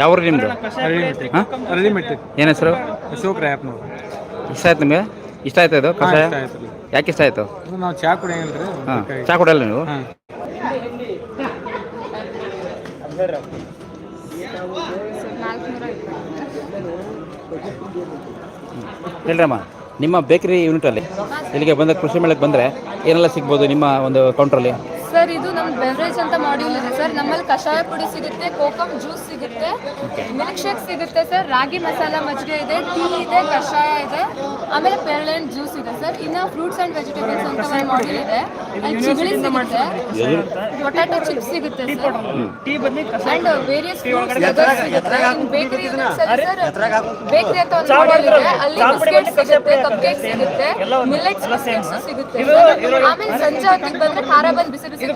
ಯಾವ ನಿಮ್ದು? ಏನು ಹೆಸರು? ಅಶೋಕ್ ರಾಯಪ್ನವ್ರು. ಇಷ್ಟ ಆಯ್ತು ನಿಮಗೆ? ಇಷ್ಟ ಆಯ್ತು ಇದು ಕಷಾಯ? ಇಷ್ಟ ಆಯ್ತು ಯಾಕೆ ಇಷ್ಟ ಆಯ್ತು? ನಾವು ಚಾ ಕುಡಿಯಂಗಿಲ್ರಿ ಹಾಂ ಚಾ ಕುಡಿಯಲ್ಲ ನೀವು? ಹೇಳ್ರಮ್ಮ ನಿಮ್ಮ ಬೇಕರಿ ಯೂನಿಟಲ್ಲಿ ಇಲ್ಲಿಗೆ ಬಂದ ಕೃಷಿ ಮೇಳಕ್ಕೆ ಬಂದರೆ ಏನೆಲ್ಲ ಸಿಗ್ಬೋದು ನಿಮ್ಮ ಒಂದು ಕೌಂಟ್ರಲ್ಲಿ ಸರ್ ಇದು ನಮ್ಮ ಬೆವರೇಜ್ ಅಂತ ಮಾಡ್ಯೂಲ್ ಇದೆ ಸರ್. ನಮ್ಮಲ್ಲಿ ಕಷಾಯ ಪುಡಿ ಸಿಗುತ್ತೆ ಕೋಕಮ್ ಜ್ಯೂಸ್ ಸಿಗುತ್ತೆ ಮಿಲ್ಕ್ ಶೇಕ್ ಸಿಗುತ್ತೆ ಸರ್. ರಾಗಿ ಮಸಾಲ ಮಜ್ಜಿಗೆ ಇದೆ ಟೀ ಇದೆ ಕಷಾಯ ಇದೆ ಆಮೇಲೆ ಪೇರಳೆ ಜ್ಯೂಸ್ ಇದೆ ಸರ್. ಇನ್ನು ಫ್ರೂಟ್ಸ್ ಅಂಡ್ ವೆಜಿಟೇಬಲ್ಸ್ ಅಂತ ಒಂದು ಮಾಡ್ಯೂಲ್ ಇದೆ. ಅಲ್ಲಿ ಚಿಗಳಿ ಸಿಗುತ್ತೆ. ಪೊಟ್ಯಾಟೊ ಚಿಪ್ಸ್ ಸಿಗುತ್ತೆ sir. And various bakery sir bakery ಅಂತ ಒಂದು ಮಾಡ್ಯೂಲ್ ಇದೆ. ಅಲ್ಲಿ ಬಿಸ್ಕೆಟ್ ಸಿಗುತ್ತೆ ಕಪ್ ಕೇಕ್ ಸಿಗುತ್ತೆ ಮಿಲ್ಲೆಟ್ಸ್ ಸಿಗುತ್ತೆ ಆಮೇಲೆ ಸಂಜೆ ಹೊತ್ತಿಗೆ ಬಂದ್ರೆ ಖಾರ ಬಂದ್ ಬಿಸಿ ಬಿಸಿ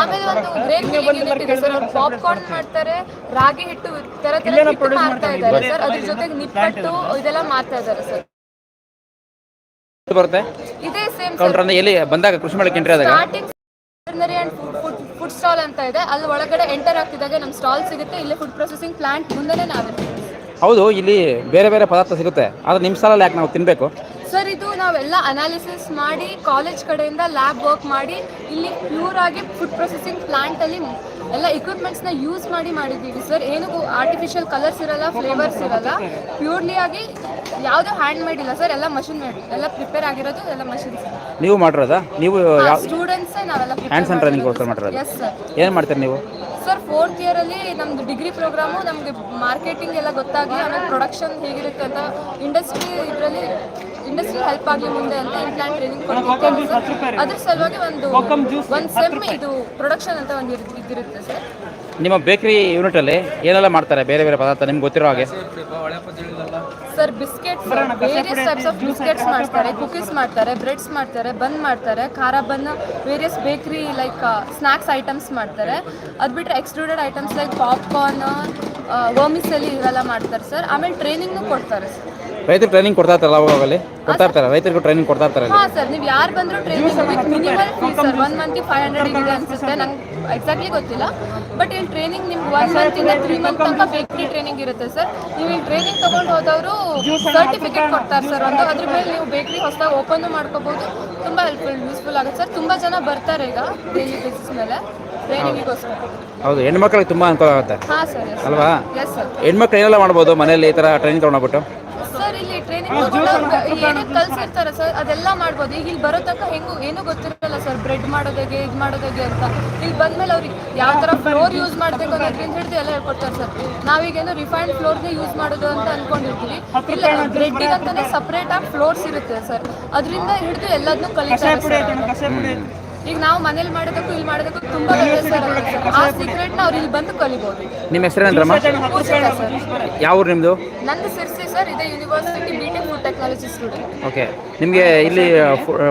ಆಮೇಲೆ ಒಂದು ಗ್ರೇಟ್ ಮಿಲ್ಲಿಂಗ್ ಯೂನಿಟ್ ಇದೆ ಸರ್. ಅವ್ರು ಪಾಪ್ಕಾರ್ನ್ ಮಾಡ್ತಾರೆ ರಾಗಿ ಹಿಟ್ಟು ತರ ತರ ಮಾಡ್ತಾ ಇದ್ದಾರೆ ಸರ್. ಅದ್ರ ಜೊತೆಗೆ ನಿಪ್ಪಟ್ಟು ಇದೆಲ್ಲ ಮಾಡ್ತಾ ಇದ್ದಾರೆ ಸರ್. ಬರುತ್ತೆ? ಇದೇ ಸೇಮ್ ಕೌಂಟರ್ ಅಂದ್ರೆ ಎಲ್ಲಿ? ಬಂದಾಗ ಕೃಷಿ ಮಾಡಕ್ಕೆ ಎಂಟ್ರಿ ಆದಾಗ? ಅಂಡ್ ಫುಡ್ ಫುಡ್ ಸ್ಟಾಲ್ ಅಂತ ಇದೆ. ಅಲ್ಲಿ ಒಳಗಡೆ ಎಂಟರ್ ಆಗ್ತಿದ್ದಾಗ ನಮ್ಮ ಸ್ಟಾಲ್ ಸಿಗುತ್ತೆ. ಇಲ್ಲಿ ಫುಡ್ ಪ್ರೊಸೆಸಿಂಗ್ ಪ್ಲಾಂಟ್ ಮುಂದೆನೇ ನಾವಿರ್ತೀವಿ ಹೌದು ಇಲ್ಲಿ ಬೇರೆ ಬೇರೆ ಪದಾರ್ಥ ಸಿಗುತ್ತೆ. ಆದ್ರೆ ನಿಮ್ಮ ಸ್ಟಾಲಲ್ಲಿ ಯಾಕೆ ನಾವು ತಿನ್ನಬೇಕು ಸರ್ ಇದು ನಾವೆಲ್ಲ ಅನಾಲಿಸಿಸ್ ಮಾಡಿ ಕಾಲೇಜ್ ಕಡೆಯಿಂದ ಲ್ಯಾಬ್ ವರ್ಕ್ ಮಾಡಿ ಇಲ್ಲಿ ಪ್ಯೂರ್ ಆಗಿ ಫುಡ್ ಪ್ರೊಸೆಸಿಂಗ್ ಪ್ಲಾಂಟ್ ಅಲ್ಲಿ ಎಲ್ಲ ಇಕ್ವಿಪ್ಮೆಂಟ್ಸ್ನ ಯೂಸ್ ಮಾಡಿ ಮಾಡಿದ್ದೀವಿ ಸರ್ ಏನು ಆರ್ಟಿಫಿಷಿಯಲ್ ಕಲರ್ಸ್ ಇರಲ್ಲ ಫ್ಲೇವರ್ಸ್ ಇರಲ್ಲ. ಪ್ಯೂರ್ಲಿ ಆಗಿ ಯಾವುದು ಹ್ಯಾಂಡ್ ಮೇಡ್ ಇಲ್ಲ ಸರ್ ಎಲ್ಲ ಮಷಿನ್ ಮೇಡ್ ಎಲ್ಲ ಪ್ರಿಪೇರ್ ಆಗಿರೋದು ಎಲ್ಲ ಮಷಿನ್ಸ್ ನೀವು ಮಾಡಿರೋದಾ? ನೀವು ಸ್ಟೂಡೆಂಟ್ಸ್ ನಾವೆಲ್ಲ ಹ್ಯಾಂಡ್ ಆನ್ ಟ್ರೈನಿಂಗ್ ಕೋರ್ಸ್ ಮಾಡಿರೋದು? ಎಸ್ ಸರ್ ಏನು ಮಾಡ್ತೀರಿ ನೀವು? ಸರ್ ಫೋರ್ತ್ ಇಯರ್ ಅಲ್ಲಿ ನಮ್ದು ಡಿಗ್ರಿ ಪ್ರೋಗ್ರಾಮು ನಮಗೆ ಮಾರ್ಕೆಟಿಂಗ್ ಎಲ್ಲ ಗೊತ್ತಾಗಿ ಆಮೇಲೆ ಪ್ರೊಡಕ್ಷನ್ ಹೇಗಿರುತ್ತೆ ಅಂತ ಇಂಡಸ್ಟ್ರಿ ಇದರಲ್ಲಿ ಇಂಡಸ್ಟ್ರಿ ಹೆಲ್ಪ್ ಆಗಲಿ ಮುಂದೆ ಅಂತ ಇಂಪ್ಲಾಂಟ್ ಟ್ರೈನಿಂಗ್ ಕೊಡ್ತಿದ್ದೇವೆ ಸರ್ ಅದ್ರ ಸಲುವಾಗಿ ಒಂದು ಒಂದು ಸೆಮ್ ಇದು ಪ್ರೊಡಕ್ಷನ್ ಅಂತ ಒಂದು ಇದ್ದಿರುತ್ತೆ ಇದಿರುತ್ತೆ ಸರ್. ನಿಮ್ಮ ಬೇಕರಿ ಯೂನಿಟಲ್ಲಿ ಏನೆಲ್ಲ ಮಾಡ್ತಾರೆ? ಬೇರೆ ಬೇರೆ ಪದಾರ್ಥ ನಿಮ್ಗೆ ಗೊತ್ತಿರೋ ಹಾಗೆ. Sir biscuits various types of biscuits ಮಾಡ್ತಾರೆ ಕುಕೀಸ್ ಮಾಡ್ತಾರೆ ಬ್ರೆಡ್ಸ್ ಮಾಡ್ತಾರೆ ಬನ್ ಮಾಡ್ತಾರೆ ಖಾರ bun various bakery like snacks items ಮಾಡ್ತಾರೆ. ಅದು ಬಿಟ್ಟರೆ extruded items like popcorn vermicelli ಇವೆಲ್ಲ ಮಾಡ್ತಾರೆ ಸರ್. ಆಮೇಲೆ ಟ್ರೈನಿಂಗ್ನು ಕೊಡ್ತಾರೆ ಸರ್. ರೈತರು ಟ್ರೈನಿಂಗ್ ಕೊಡ್ತಾ ಇರ್ತಾರಲ್ಲ ಅವಾಗ ಅಲ್ಲಿ ಕೊಡ್ತಾ ಇರ್ತಾರೆ ರೈತರಿಗೂ ಟ್ರೈನಿಂಗ್ ಕೊಡ್ತಾ ಇರ್ತಾರೆ ಅಲ್ಲಿ ಸರ್. ನೀವು ಯಾರು ಬಂದರೂ training with minimal fees sir. One ಮಂತ್ಗೆ five hundred ಇದೆ ಅನ್ಸುತ್ತೆ. ನಂಗೆ ಎಕ್ಸಾಕ್ಟ್ಲಿ ಗೊತ್ತಿಲ್ಲ. ಬಟ್ ಇಲ್ಲಿ ಟ್ರೈನಿಂಗ್ ನಿಮ್ಗೆ ಒನ್ ಇಂದ ತ್ರೀ ಮಂತ್ ತನಕ ಬೇಕ್ರಿ ಟ್ರೈನಿಂಗ್ ಇರುತ್ತೆ ಸರ್. ನೀವು ಇಲ್ಲಿ ಟ್ರೈನಿಂಗ್ ತಗೊಂಡು ಹೋದವರು ಸರ್ಟಿಫಿಕೇಟ್ ಕೊಡ್ತಾರೆ ಸರ್. ಒಂದು ಅದ್ರ ಮೇಲೆ ನೀವು ಬೇಕ್ರಿ ಹೊಸದಾಗಿ ಓಪನ್ ಮಾಡ್ಕೋಬಹುದು ತುಂಬಾ ಹೆಲ್ಪ್ಫುಲ್ ಯೂಸ್ಫುಲ್ ಆಗುತ್ತೆ ಸರ್. ತುಂಬಾ ಜನ ಬರ್ತಾರೆ ಈಗ ಡೈಲಿ ಬೇಸಿಸ್ ಮೇಲೆ ಟ್ರೈನಿಂಗಿಗೋಸ್ಕರ ಹೌದು. ಹೆಣ್ಮಕ್ಳಿಗೆ ತುಂಬಾ ಅನುಕೂಲ ಆಗುತ್ತೆ. ಹಾಂ ಸರ್. ಅಲ್ವಾ? ಎಸ್ ಸರ್ ಹೆಣ್ಮಕ್ಳು ಏನೆಲ್ಲ ಮಾಡ್ಬೋದು ಮನೆಯಲ್ಲಿ ಈ ಥರ ಟ್ರೈನಿಂಗ್ ತೊಗೊಂಡೋಗ್ಬಿಟ್ಟು ಸರ್ ಇಲ್ಲಿ ಟ್ರೈನಿಂಗ್ ಏನೇನು ಕಲ್ಸಿರ್ತಾರ ಸರ್? ಅದೆಲ್ಲ ಮಾಡ್ಬೋದು. ಈಗ ಇಲ್ಲಿ ಬರೋ ತನಕ ಹೆಂಗು ಏನು ಗೊತ್ತಿರಲ್ಲ ಸರ್ ಬ್ರೆಡ್ ಮಾಡೋದಾಗೆ ಇದು ಮಾಡೋದಾಗೆ ಅಂತ. ಇಲ್ಲಿ ಬಂದ್ಮೇಲೆ ಅವ್ರಿಗೆ ಯಾವ ತರ ಫ್ಲೋರ್ ಯೂಸ್ ಮಾಡಬೇಕು ಅನ್ನೋದ್ರಿಂದ ಹಿಡಿದು ಎಲ್ಲ ಹೇಳ್ಕೊಡ್ತಾರೆ ಸರ್. ನಾವೀಗೇನು ರಿಫೈನ್ಡ್ ಫ್ಲೋರ್ನೇ ಯೂಸ್ ಮಾಡೋದು ಅಂತ ಅನ್ಕೊಂಡಿರ್ತೀವಿ. ಇಲ್ಲ ಬ್ರೆಡ್ಡಿಗೆ ಅಂತಾನೆ ಸಪ್ರೇಟ್ ಆಗಿ ಫ್ಲೋರ್ಸ್ ಇರುತ್ತೆ ಸರ್. ಅದರಿಂದ ಹಿಡಿದು ಎಲ್ಲದನ್ನೂ ಕಲಿತಾರೆ ಈಗ ನಾವು ಮನೇಲಿ ಮಾಡೋದಕ್ಕೂ ಇಲ್ಲಿ ಮಾಡೋದಕ್ಕೂ ತುಂಬಾ ವ್ಯತ್ಯಾಸ ಇರುತ್ತೆ ನ ಆ ನ ಅವ್ರು ಇಲ್ಲಿ ಬಂದು ಕಲಿಬಹುದು ನಿಮ್ಮ ಹೆಸರು ಏನು ಸರ್. ಯಾವ ಊರು ನಿಮ್ಮದು ನಂದು ಸಿರ್ಸಿ ಸರ್ ಇದೆ university B tech food technology student okay. ನಿಮಗೆ ಇಲ್ಲಿ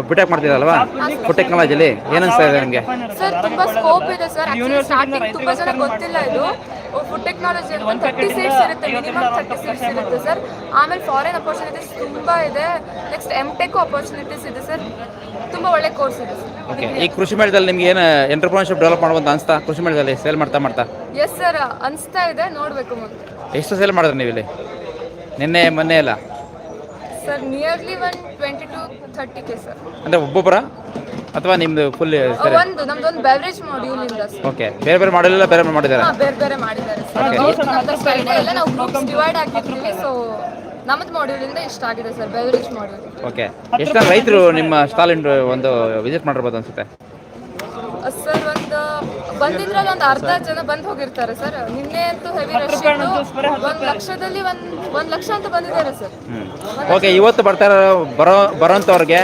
ಬಿಟೆಕ್ ಮಾಡ್ತಿದ್ದಲ್ವಾ ಫುಡ್ ಟೆಕ್ನಾಲಜಿಲಿ ಏನು ಅನಿಸ್ತಾ ಇದೆ ನಿಮಗೆ? ಸರ್ ತುಂಬಾ ಸ್ಕೋಪ್ ಇದೆ ಸರ್. ಆಕ್ಚುಲಿ ಸ್ಟಾರ್ಟಿಂಗ್ ತುಂಬಾ ಜನ ಗೊತ್ತಿಲ್ಲ ಇದು. ಫುಡ್ ಟೆಕ್ನಾಲಜಿ ಅಂತ ತರ್ಟಿ ಸೀಟ್ಸ್ ಇರುತ್ತೆ ಮಿನಿಮಮ್ ತರ್ಟಿ ಸೀಟ್ಸ್ ಇರುತ್ತೆ ಸರ್ ಆಮೇಲೆ ಫಾರಿನ್ ಅಪರ್ಚುನಿಟೀಸ್ ತುಂಬ ಇದೆ. ನೆಕ್ಸ್ಟ್ ಎಂ ಟೆಕ್ ಅಪರ್ಚುನಿಟೀಸ್ ಇದೆ ಸರ್ ತುಂಬ ಒಳ್ಳೆ ಕೋರ್ಸ್ ಇದೆ ಓಕೆ ಈ ಕೃಷಿ ಮೇಳದಲ್ಲಿ ನಿಮ್ಗೆ ಏನು ಎಂಟರ್ಪ್ರಿನರ್ಶಿಪ್ ಡೆವಲಪ್ ಮಾಡ್ಬೋದು ಅನ್ಸ್ತಾ? ಕೃಷಿ ಮೇಳದಲ್ಲಿ ಸೇಲ್ ಮಾಡ್ತಾ ಮಾಡ್ತಾ? ಎಸ್ ಸರ್ ಅನಿಸ್ತಾ ಇದೆ. ನೋಡಬೇಕು ಮುಂದೆ ಎಷ್ಟು ಸೇಲ್ ಮಾಡಿದ್ರಿ ನೀವು ಇಲ್ಲಿ ನಿನ್ನೆ ಮೊನ್ನೆ ಎಲ್ಲ? Sir nearly one twenty to thirty K sir ಅಂದರೆ ಒಬ್ಬೊಬ್ಬರ? ಅಥವಾ ನಿಮ್ದು ಫುಲ್ ಸರಿ. ಒಂದು ನಮ್ದೊಂದು ಬೆವರೇಜ್ ಮಾಡ್ಯೂಲ್ ಇಂದ ಸರ್ ಓಕೆ ಬೇರೆ ಬೇರೆ ಮಾಡಲ್ ಬೇರೆ ಬೇರೆ ಮಾಡಿದ್ದಾರೆ ಹಾ ಬೇರೆ ಬೇರೆ ಮಾಡಿದ್ದಾರೆ. ಸರ್ ನಮ್ದು ಫ್ರೈಡೆ ಎಲ್ಲ ನಾವು ಗ್ರೂಪ್ಸ್ ಡಿವೈಡ್ ಆಗಿರ್ತೀವಿ ಸೊ ನಮ್ಮದು ಮಾಡ್ಯೂಲ್ ಇಂದ ಇಷ್ಟ ಆಗಿದೆ ಸರ್ ಬೆವರೇಜ್ ಮಾಡ್ಯೂಲ್ ಓಕೆ ಎಷ್ಟು ಜನ ರೈತರು ನಿಮ್ಮ ಸ್ಟಾಲ್ ಒಂದು ವಿಸಿಟ್ ಮಾಡಿರ್ಬೋದು ಅನ್ಸುತ್ತೆ? ಸರ್ ಒಂದು ಬಂದಿದ್ರಲ್ಲಿ ಒಂದು ಅರ್ಧ ಜನ ಬಂದ್ ಹೋಗಿರ್ತಾರೆ ಸರ್ ನಿನ್ನೆ ಅಂತೂ ಹೆವಿ ರಶ್ ಒಂದ್ ಲಕ್ಷದಲ್ಲಿ ಒಂದ್ ಒಂದ್ ಲಕ್ಷ ಅಂತ ಬಂದಿದ್ದಾರೆ ಸರ್ ಓಕೆ ಇವತ್ತು ಬರ್ತಾ ಇರೋ ಬರೋ ಬರೋಂಥವ್ರಿಗೆ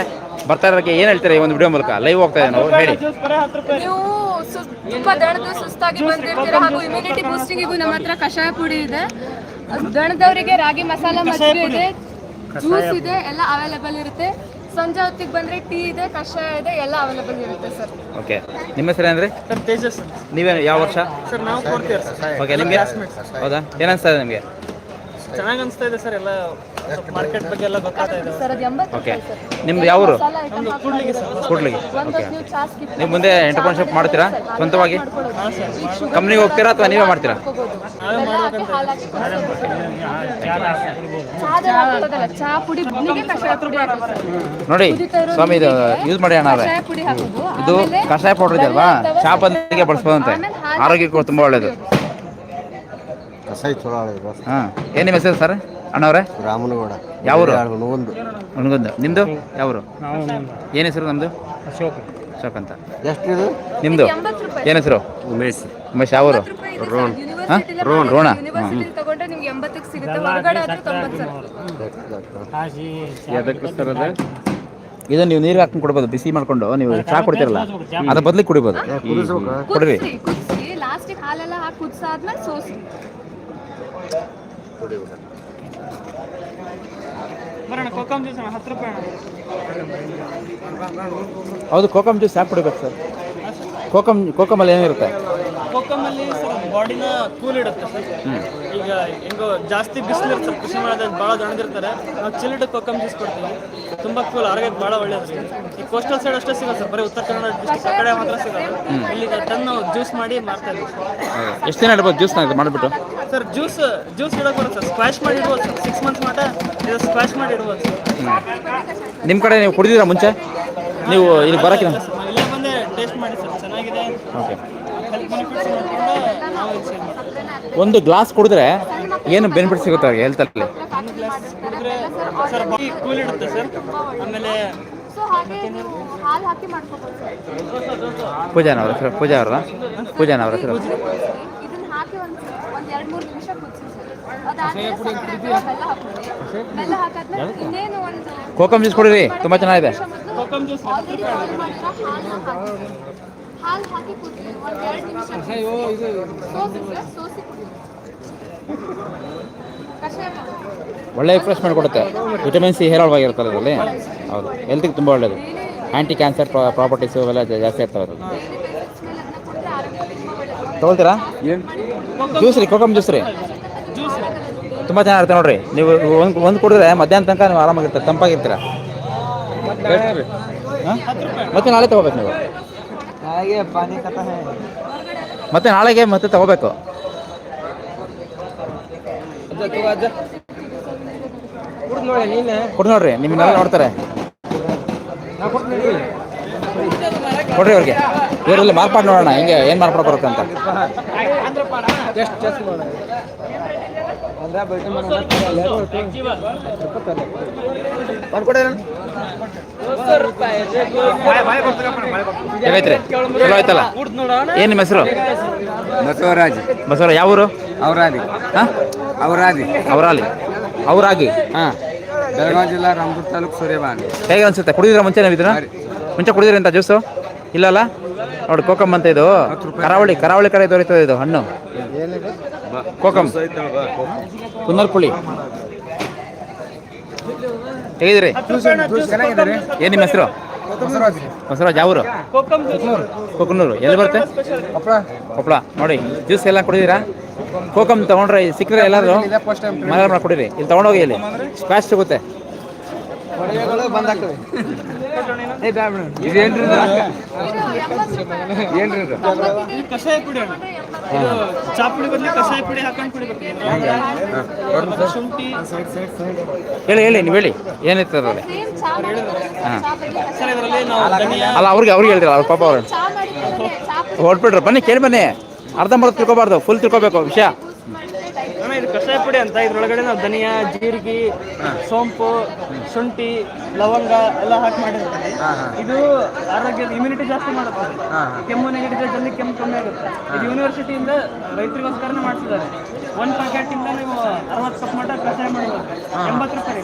ಬರ್ತಾ ಇರೋಕ್ಕೆ ಏನು ಹೇಳ್ತೀರಾ ಈ ಒಂದು ವಿಡಿಯೋ ಮೂಲಕ? ಲೈವ್ ಹೋಗ್ತಾ ಇದೆ ನಾವು ಹೇಳಿ. ನೀವು ತುಂಬಾ ದಣದು ಸುಸ್ತಾಗಿ ಬಂದಿರ್ತೀರಾ ಹಾಗೂ ಇಮ್ಯುನಿಟಿ ಬೂಸ್ಟಿಂಗಿಗೂ ನಮ್ಮ ಹತ್ರ ಕಷಾಯ ಪುಡಿ ಇದೆ. ದಣದವರಿಗೆ ರಾಗಿ ಮಸಾಲ ಮಜ್ಜಿಗೆ ಇದೆ ಜ್ಯೂಸ್ ಇದೆ ಎಲ್ಲ ಅವೈಲೇಬಲ್ ಇರುತ್ತೆ. ಸಂಜೆ ಹೊತ್ತಿಗೆ ಬಂದ್ರೆ ಟೀ ಇದೆ ಕಷಾಯ ಇದೆ ಎಲ್ಲ ಅವೈಲೇಬಲ್ ಇರುತ್ತೆ ಸರ್. ಓಕೆ ನಿಮ್ಮ ಹೆಸರು ಏನ್ರಿ ಸರ್ ತೇಜಸ್. ನೀವೇ ಯಾವ ವರ್ಷ? ಸರ್ ನಾವು ಕೊಡ್ತೀವಿ ಸರ್ ಓಕೆ ನಿಮಗೆ? ಹೌದಾ? ಏನು ಅನಿಸ್ತಾ ಇದೆ ನಿಮಗೆ? ಚೆನ್ನಾಗಿ ಅನಿಸ್ತಾ ಇದೆ ಸರ್ ಎಲ್ಲ ಮಾರ್ಕೆಟ್ ಬಗ್ಗೆ ಎಲ್ಲ ಗೊತ್ತಾಗ್ತಾ ಇದೆ. ಸರ್ ಅದು ಎಂಬತ್ತು ಓಕೆ ಸರ್. ನಿಮ್ದು ಯಾವ ಊರು? ಮಸಾಲ ಐಟಮ್ ಕೂಡ್ಲಿಗೆ ಕೂಡ್ಲಿಗೆ. ಓಕೆ ನೀವು ಚಾ skip ನೀವು ಮುಂದೆ ಎಂಟರ್ಪ್ರನ್ಶಿಪ್ ಮಾಡ್ತೀರಾ? ಸ್ವಂತವಾಗಿ? ಕಂಪ್ನಿಗೆ ಹೋಗ್ತೀರಾ ಅಥವಾ ನೀವೇ ಮಾಡ್ತೀರಾ? ಚಹಾದಲ್ಲಿ ಚಾ ಪುಡಿ ಬುಡ್ನಿಗೆ ಕಷಾಯ ಪುಡಿ ಹಾಕೋದು ಸರ್. ನೋಡಿ ಕುದೀತಾ ಇರೋ ಸ್ವಾಮಿ ಇದು ನೀರಿಗೆ ಯೂಸ್ ಮಾಡಿ ಅಣ್ಣ ಅವ್ರೆ. ಕಷಾಯ ಪುಡಿ ಹಾಕೋದು. ಇದು ಆಮೇಲೆ ಕಷಾಯ ಪೌಡರ್ ಇದೆ ಅಲ್ವಾ ಬೆಲ್ಲ ಅಥವಾ ಚಾ ಬಂದಿಗೆ ಬಳಸ್ಬೋದಂತೆ ಆಮೇಲೆ ಹಾಲು ಆರೋಗ್ಯಕ್ಕೂ ತುಂಬಾ ಒಳ್ಳೇದು. ಕಸಾಯಿ ಚಲೋ ಬಸ್ ಹಾಂ. ಏನು ನಿಮ್ಮ ಹೆಸರು ಸರ್? ಅಣ್ಣವ್ರೆ ರಾಮನಗೌಡ. ಯಾವ ಊರು? ಒಂದು. ಹುಣಗುಂದ. ನಿಮ್ಮದು ಯಾವರು? ಏನು ಹೆಸರು ನಮ್ಮದು ಅಶೋಕ್. ಅಶೋಕ್ ಅಂತ. ಎಷ್ಟು ಇದು? ನಿಮ್ಮದು ಏನು ಹೆಸರು? ಉಮೇಶ್. ಉಮೇಶ್ ಯಾವರು? ರೋಣ ರೋಣ, ರೋಣ. ಸರ್. ಅದು? ಇದನ್ನ ನೀವು ನೀರು ಹಾಕೊಂಡು ಕೊಡ್ಬೋದು ಬಿಸಿ ಮಾಡ್ಕೊಂಡು. ನೀವು ಚಾ ಕೊಡ್ತಿರಲ್ಲ? ಅದ್ರ ಬದಲಿಗೆ ಕುಡಿಬೋದು. ಕೊಡ್ರಿ. ಲಾಸ್ಟಿಗೆ ಹಾಲೆಲ್ಲ ಹಾಕಿ ಕುದಿಸಾದ್ಮೇಲೆ ಸೋಸಿ ಬರೋಣ ಕೊಕ್ಕಂ ಜ್ಯೂಸ್ ಅಣ್ಣ ಹತ್ತು ರೂಪಾಯಿ ಹೌದು ಕೋಕಮ್ ಜ್ಯೂಸ್ ಯಾಕೆ ಕುಡಿಬೇಕು ಸರ್? ಕೋಕಮ್ ಕೋಕಮಲ್ಲಿ ಏನಿರುತ್ತೆ? ಕೊಕ್ಕಮಲ್ಲಿ ಸರ್ ಬಾಡಿನ ಕೂಲ್ ಇಡುತ್ತೆ ಸರ್. ಈಗ ಹೆಂಗೋ ಜಾಸ್ತಿ ಬಿಸಿಲು ಇರ್ತದೆ ಕೃಷಿ ಮಾಡೋದ್ರಲ್ಲಿ ಭಾಳ ದೊಣಗಿರ್ತಾರೆ ನಾವು ಚಿಲ್ಡ್ ಕೋಕಮ್ ಜ್ಯೂಸ್ ಕೊಡ್ತೀವಿ. ತುಂಬ ಕೂಲ್ ಆರೋಗ್ಯಕ್ಕೆ ಭಾಳ ಒಳ್ಳೆಯದು ಸರ್. ಈ ಕೋಸ್ಟಲ್ ಸೈಡ್ ಅಷ್ಟೇ ಸಿಗೋದು ಸರ್. ಬರೀ ಉತ್ತರ ಕನ್ನಡ ಡಿಸ್ಟಿಕ್ ಆ ಕಡೆ ಮಾತ್ರ ಸಿಗೋದು ಇಲ್ಲಿ ತನ್ನ ಜ್ಯೂಸ್ ಮಾಡಿ ಮಾರ್ತಾ ಇದ್ದೀವಿ ಎಷ್ಟು ದಿನ ಇಡ್ಬೋದು ಜ್ಯೂಸ್ ಮಾಡಿಬಿಟ್ಟು? ಸರ್ ಜ್ಯೂಸ್ ಜ್ಯೂಸ್ ಇಡೋಕೆ ಬರುತ್ತೆ ಸರ್. ಸ್ಕ್ವಾಶ್ ಮಾಡಿ ಇಡ್ಬೋದು ಸರ್. ಸಿಕ್ಸ್ ಮಂತ್ಸ್ ಮಟ್ಟ ಇದು ಸ್ಕ್ವಾಶ್ ಮಾಡಿ ಇಡ್ಬೋದು ಸರ್. ನಿಮ್ಮ ಕಡೆ ನೀವು ಕುಡಿದಿರಾ ಮುಂಚೆ? ನೀವು ಇಲ್ಲಿ ಬರೋಕ್ಕೆ ಇಲ್ಲೇ ಬಂದೇ ಟೇಸ್ಟ್ ಮಾಡಿ ಸರ್. ಚೆನ್ನಾಗಿದೆ ಓಕೆ ಹೆಲ್ತ್ ಬೆನಿಫಿಟ್ಸ್ ನೋಡಿಕೊಂಡು ನಾವು ಇದು ಸೇಲ್ ಮಾಡ್ತೀವಿ ಒಂದು ಗ್ಲಾಸ್ ಕುಡಿದ್ರೆ ಏನು ಬೆನಿಫಿಟ್ ಸಿಗುತ್ತೆ ಅವ್ರಿಗೆ ಹೆಲ್ತಲ್ಲಿ ಅಲ್ಲಿ? ಸರ್ ಪೂಜಾ ಅವ್ರ ಪೂಜಾನ ಅವ್ರ ಹೆಸರು ಇದನ್ನ ಹಾಕಿ ಒಂದು ಒಂದು ಎರಡು ಮೂರು ನಿಮಿಷ ಕುದಿಸಿ ಸರ್ ಕೋಕಮ್ ಜ್ಯೂಸ್ ಕುಡೀರಿ, ತುಂಬ ಚೆನ್ನಾಗಿದೆ. ಹಾಲು ಹಾಕಿ ಕುದಿ ಒಂದು ಎರಡು ನಿಮಿಷ. ಸೋಸಿ. ಒಳ್ಳೆ ರಿಫ್ರೆಶ್ಮೆಂಟ್ ಕೊಡುತ್ತೆ. ವಿಟಮಿನ್ ಸಿ ಹೇರಳವಾಗಿರುತ್ತಲ್ಲ ಅದರಲ್ಲಿ ಹೌದು. ಹೆಲ್ತಿಗೆ ತುಂಬ ಒಳ್ಳೆಯದು ಆ್ಯಂಟಿ ಕ್ಯಾನ್ಸರ್ ಪ್ರಾಪರ್ಟೀಸು ಅವೆಲ್ಲ ಜಾಸ್ತಿ ಇರ್ತವೆ ಅದರಲ್ಲಿ. ತಗೋಳ್ತೀರಾ? ಜ್ಯೂಸ್ ರೀ ಕೋಕಮ್ ಜ್ಯೂಸ್ ರೀ. ತುಂಬ ಚೆನ್ನಾಗಿರುತ್ತೆ ನೋಡ್ರಿ. ನೀವು ಒಂದು ಒಂದು ಕುಡಿದ್ರೆ ಮಧ್ಯಾಹ್ನ ತನಕ ನೀವು ಆರಾಮಾಗಿರ್ತೀರ ತಂಪಾಗಿರ್ತೀರ. ಮತ್ತೆ ನಾಳೆ ತಗೋಬೇಕು ನೀವು. ಮತ್ತೆ ನಾಳೆಗೆ ಮತ್ತೆ ತಗೋಬೇಕು. ಕೊಡ್ ನೋಡಿ ನೀನೆ. ಕೊಡಿ ನೋಡ್ರಿ ನಿಮ್ಮನ್ನೆಲ್ಲ ನೋಡ್ತಾರೆ. ಕೊಡ್ರಿ ಅವ್ರಿಗೆ. ಇವರಲ್ಲಿ ಮಾರ್ಪಾಡು ನೋಡೋಣ ಹೆಂಗೆ ಏನು ಮಾರ್ಪಾಡು ಬರುತ್ತೆ ಅಂತ. ಟೆಸ್ಟ್ ಹೇಗೈತ್ರಿ ಚಲೋ ಆಯ್ತಲ್ಲ ಏನು ನಿಮ್ಮ ಹೆಸರು? ಬಸವರಾಜ್. ಬಸವರ ಯಾವ ಊರು? ಅವರಾದಿ ಹಾಂ? ಅವರಾದಿ ಅವರಾಲಿ ಅವರಾಗಿ ಹಾಂ. ಬೆಳಗಾವಿ ಜಿಲ್ಲಾ ರಾಮದುರ್ಗ ತಾಲೂಕು ಸೂರ್ಯಬಾನ್ ಹೇಗೆ ಅನ್ಸುತ್ತೆ? ಕುಡಿದಿರ ಮುಂಚೆ ನಾವಿದ್ರ ಮುಂಚೆ ಕುಡಿದಿರಿ ಅಂತ ಜ್ಯೂಸು? ಇಲ್ಲಲ್ಲ ನೋಡಿ ಕೋಕಮ್ ಅಂತ ಇದು. ಕರಾವಳಿ ಕರಾವಳಿ ಕಡೆ ದೊರೀತದೆ ಇದು ಹಣ್ಣು. ಕೋಕಮ್ ಕುನ್ನರ್ಪುಳಿ ಹೇಗಿದ್ದೀರಿ? ಏನು ನಿಮ್ಮ ಹೆಸರು? ಬಸವರಾಜ್. ಯಾವ ಊರು? ಕೊಕ್ಕನೂರು ಎಲ್ಲಿ ಬರುತ್ತೆ? ಕೊಪ್ಪಳ. ನೋಡಿ ಜ್ಯೂಸ್ ಎಲ್ಲ ಕುಡಿದಿರಾ? ಕೋಕಮ್ ತಗೊಂಡ್ರೆ ಸಿಕ್ಕರೆ ಎಲ್ಲರೂ ಮನೇಲಿ ಮಾಡಿ ಕುಡೀರಿ. ಇಲ್ಲಿ ತಗೊಂಡೋಗಿ ಇಲ್ಲಿ. ಸ್ಕ್ವಾಶ್ ಸಿಗುತ್ತೆ. ಏ ಬ್ಯಾಡ ಇದೇನ್ರಿ ಏನ್ರಿ ಕಷಾಯ ಬದಲು ಕಷಾಯ ಪುಡಿ ಹಾಕೊಂಡು ಕುಡಿಬೇಕು. ಶುಂಠಿ. ಹೇಳಿ ಹೇಳಿ ನೀವು ಹೇಳಿ. ಏನಿತ್ತು ಅದರಲ್ಲಿ? ಅಲ್ಲ ಅವ್ರಿಗೆ ಅವ್ರಿಗೆ ಹೇಳ್ತೀರಾ ಅವ್ರ ಪಾಪ ಅವ್ರು. ಹೊರಟ್ಬಿಟ್ರು ಬನ್ನಿ ಕೇಳಿ ಬನ್ನಿ. ಅರ್ಧಂಬರ್ಧ ತಿಳ್ಕೊಬಾರ್ದು ಫುಲ್ ತಿಳ್ಕೊಬೇಕು ವಿಷಯ. ಇದು ಕಷಾಯ ಪುಡಿ ಅಂತ ಇದ್ರೊಳಗಡೆ ನಾವು ಧನಿಯಾ ಜೀರಿಗೆ ಸೋಂಪು ಶುಂಠಿ ಲವಂಗ ಎಲ್ಲ ಹಾಕಿ ಮಾಡಿರ್ತೀವಿ. ಇದು ಆರೋಗ್ಯದ ಇಮ್ಯುನಿಟಿ ಜಾಸ್ತಿ ಮಾಡುತ್ತೆ. ಕೆಮ್ಮು ನೆಗಡಿ ಜಲ್ದಿ ಕೆಮ್ಮು ಕಮ್ಮಿ ಆಗುತ್ತೆ. ಇದು ಯೂನಿವರ್ಸಿಟಿಯಿಂದ ರೈತರಿಗೋಸ್ಕರನೇ ಮಾಡಿಸಿದ್ದಾರೆ. ಒಂದು ಪ್ಯಾಕೆಟಿಂದ ನೀವು ಅರವತ್ತು ಕಪ್ ಮಟ್ಟ ಕಷಾಯ ಮಾಡಬೇಕು ಎಂಬತ್ತು ರೂಪಾಯಿ